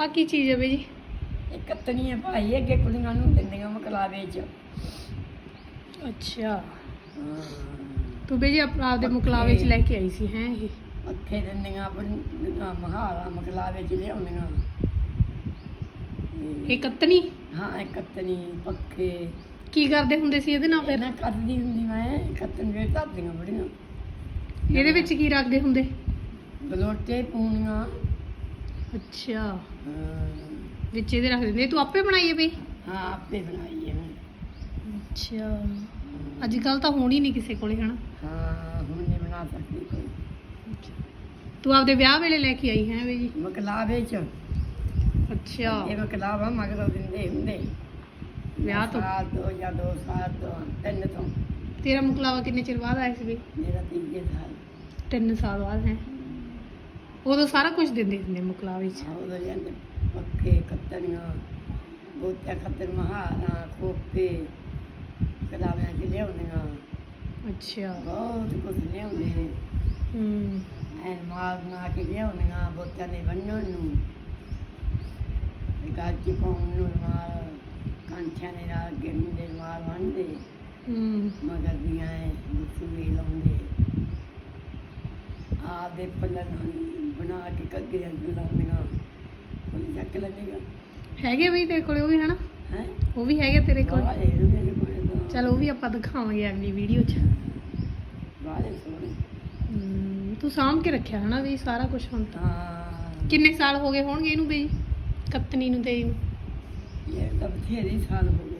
ਆ ਕੀ ਚੀਜ਼ ਹੈ ਬਈ ਜੀ? ਇਹ ਕੱਤਣੀਆਂ ਭਾਈ ਅੱਗੇ ਕੁੜੀਆਂ ਨੂੰ ਦਿੰਦੀਆਂ ਮਕਲਾਵੇ ਚ। ਅੱਛਾ। ਤੂੰ ਬਈ ਜੀ ਆਪ- ਆਪਦੇ ਮੁਕਲਾਵੇ ਚ ਲੈ ਕੇ ਆਈ ਸੀ ਹੈ ਇਹ? ਪੱਖੇ ਦਿੰਦੀਆਂ ਆਪਣੀਆਂ ਮਹਾਰਾ ਮਕਲਾਵੇ ਚ ਲਿਆਉਂਦੀਆਂ। ਇਹ ਕੱਤਣੀ? ਹਾਂ ਇਹ ਕੱਤਣੀ ਪੱਖੇ। ਕੀ ਕਰਦੇ ਹੁੰਦੇ ਸੀ ਇਹਦੇ ਨਾਲ ਫਿਰ? ਇਹਨਾਂ ਕੱਤਦੀ ਹੁੰਦੀ ਮੈਂ ਕੱਤਣ ਵੇ ਧਰਦੀਆਂ ਬੜੀਆਂ। ਇਹਦੇ ਵਿੱਚ ਕੀ ਰੱਖਦੇ ਹੁੰਦੇ? ਬਲੋਟੇ ਪੂਣੀਆਂ। ਅੱਛਾ। ਹਾਂ। ਵਿੱਚ ਇਹਦੇ ਰੱਖ ਦਿੰਦੇ ਤੂੰ ਆਪੇ ਬਣਾਈ ਹੈ ਬਈ? ਹਾਂ ਆਪੇ ਬਣਾਈ ਹੈ ਅੱਛਾ। ਅੱਜ ਕੱਲ ਤਾਂ ਹੋਣੀ ਨਹੀਂ ਕਿਸੇ ਕੋਲੇ ਹਨਾ? ਹਾਂ ਹੁਣ ਨਹੀਂ ਬਣਾ ਸਕਦੀ ਕੋਈ। ਤੂੰ ਆਪਦੇ ਵਿਆਹ ਵੇਲੇ ਲੈ ਕੇ ਆਈ ਹੈ ਬਈ ਜੀ? ਮਕਲਾਵੇ ਚ। ਅੱਛਾ। ਇਹ ਮਕਲਾਵਾ ਮਗਰੋਂ ਦਿੰਦੇ ਹੁੰਦੇ। ਵਿਆਹ ਤੋਂ? ਸਾਲ ਤੋਂ ਜਾਂ ਦੋ ਸਾਲ ਤੋਂ ਤਿੰਨ ਤੋਂ। ਤੇਰਾ ਮੁਕਲਾਵਾ ਕਿੰਨੇ ਚਿਰ ਬਾਅਦ ਆਇਆ ਸੀ ਬਈ? ਮੇਰਾ ਤੀਜੇ ਸਾਲ। ਤਿੰਨ ਸਾਲ ਬਾਅਦ ਹੈ। ਉਦੋਂ ਸਾਰਾ ਕੁਝ ਦਿੰਦੇ ਹੁੰਦੇ ਮੁਕਲਾਵੇ ਚ ਉਹਦੇ ਜਾਂਦੇ ਪੱਕੇ ਕੱਤਣੀਆਂ ਬੋਤਿਆ ਖੱਤਰ ਮਹਾਰਾ ਖੋਪੇ ਕਲਾਵੇਂ ਚ ਲਿਆਉਂਦੀਆਂ। ਅੱਛਾ। ਬਹੁਤ ਕੁਝ ਲਿਆਉਂਦੇ ਨੇ। ਹੂੰ। ਐਨ ਮਾਲ ਬਣਾ ਕੇ ਲਿਆਉਂਦੀਆਂ ਬੋਤਿਆਂ ਦੇ ਬੰਨਣ ਨੂੰ। ਚ ਪਾਉਣ ਨੂੰ ਮਾਲ ਕਾਂਠਿਆਂ ਦੇ ਨਾਲ ਗਿਰਨ ਦੇ ਮਾਲ ਬੰਨਦੇ ਹੂੰ। ਮਗਰ ਦੀਆਂ ਐ ਸੂਈ ਲਾਉਂਦੇ। ਆਪਦੇ ਪੱਲਨ ਬਣਾ ਕੇ ਕੱਗੇ ਅੰਦਰ ਲਾਉਂਦੀਆਂ ਕੋਈ ਚੱਕ ਲੱਗੇਗਾ ਹੈਗੇ ਬਈ ਤੇਰੇ ਕੋਲੇ ਉਹ ਵੀ ਹਨਾ? ਹੈ? ਉਹ ਵੀ ਹੈਗੇ ਤੇਰੇ ਕੋਲ? ਬਾਹਲੇ ਮੇਰੇ ਕੋਲ ਤਾਂ। ਚਲ ਉਹ ਵੀ ਆਪਾਂ ਦਿਖਾਵਾਂਗੇ ਅਗਲੀ ਵੀਡੀਓ 'ਚ। ਬਾਹਲੇ ਸੋਹਣੇ। ਹੂੰ, ਤੂੰ ਸਾਂਭ ਕੇ ਰੱਖਿਆ ਹਨਾ ਵੀ ਸਾਰਾ ਕੁਝ ਹੁਣ ਤਾਂ। ਕਿੰਨੇ ਸਾਲ ਹੋ ਗਏ ਹੋਣਗੇ ਇਹਨੂੰ ਬਈ? ਕੱਤਣੀ ਨੂੰ ਨੂੰ? ਇਹ ਤਾਂ ਬਥੇਰੇ ਸਾਲ ਹੋ ਗਏ